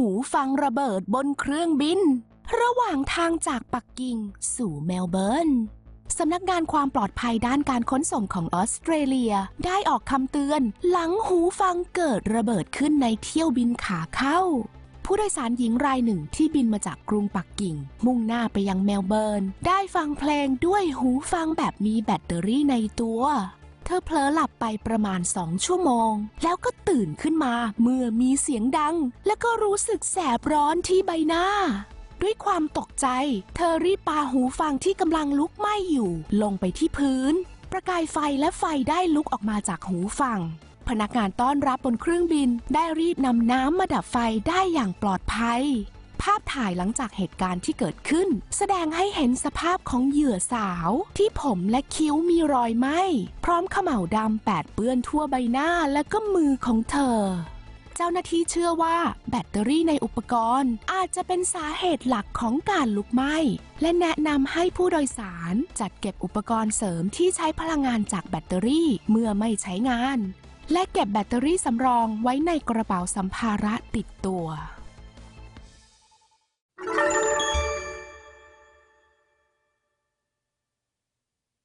หูฟังระเบิดบนเครื่องบิน ระหว่างทางจากปักกิ่งสู่เมลเบิร์นสำนักงานความปลอดภัยด้านการขนส่งของออสเตรเลียได้ออกคำเตือน หลังหูฟังเกิดระเบิดขึ้นในเที่ยวบินขาเข้า ผู้โดยสารหญิงรายหนึ่งที่บินมาจากกรุงปักกิ่ง มุ่งหน้าไปยังเมลเบิร์น ได้ฟังเพลงด้วยหูฟังแบบมีแบตเตอรี่ในตัว เธอเผลอหลับไปประมาณสองชั่วโมง แล้วก็ตื่นขึ้นมาเมื่อมีเสียงดัง และก็รู้สึกแสบร้อนที่ใบหน้า ด้วยความตกใจ เธอรีบปาหูฟังที่กำลังลุกไหม้อยู่ ลงไปที่พื้น ประกายไฟและไฟได้ลุกออกมาจากหูฟังพนักงานต้อนรับบนเครื่องบินได้รีบนำน้ำมาดับไฟได้อย่างปลอดภัยาพถ่ายหลังจากเหตุการณ์ที่เกิดขึ้น แสดงให้เห็นสภาพของเหยื่อสาว ที่ผมและคิ้วมีรอยไหม้พร้อมเขม่าวดำแปดเปื้อนทั่วใบหน้าและก็มือของเธอเจ้าหน้าที่เชื่อว่าแบตเตอรี่ในอุปกรณ์ อาจจะเป็นสาเหตุหลักของการลุกไหม้ และแนะนำให้ผู้โดยสารจัดเก็บอุปกรณ์เสริมที่ใช้พลังงานจากแบตเตอรี่เมื่อไม่ใช้งาน และเก็บแบตเตอรี่สำรองไว้ในกระเป๋าสัมภาระติดตัว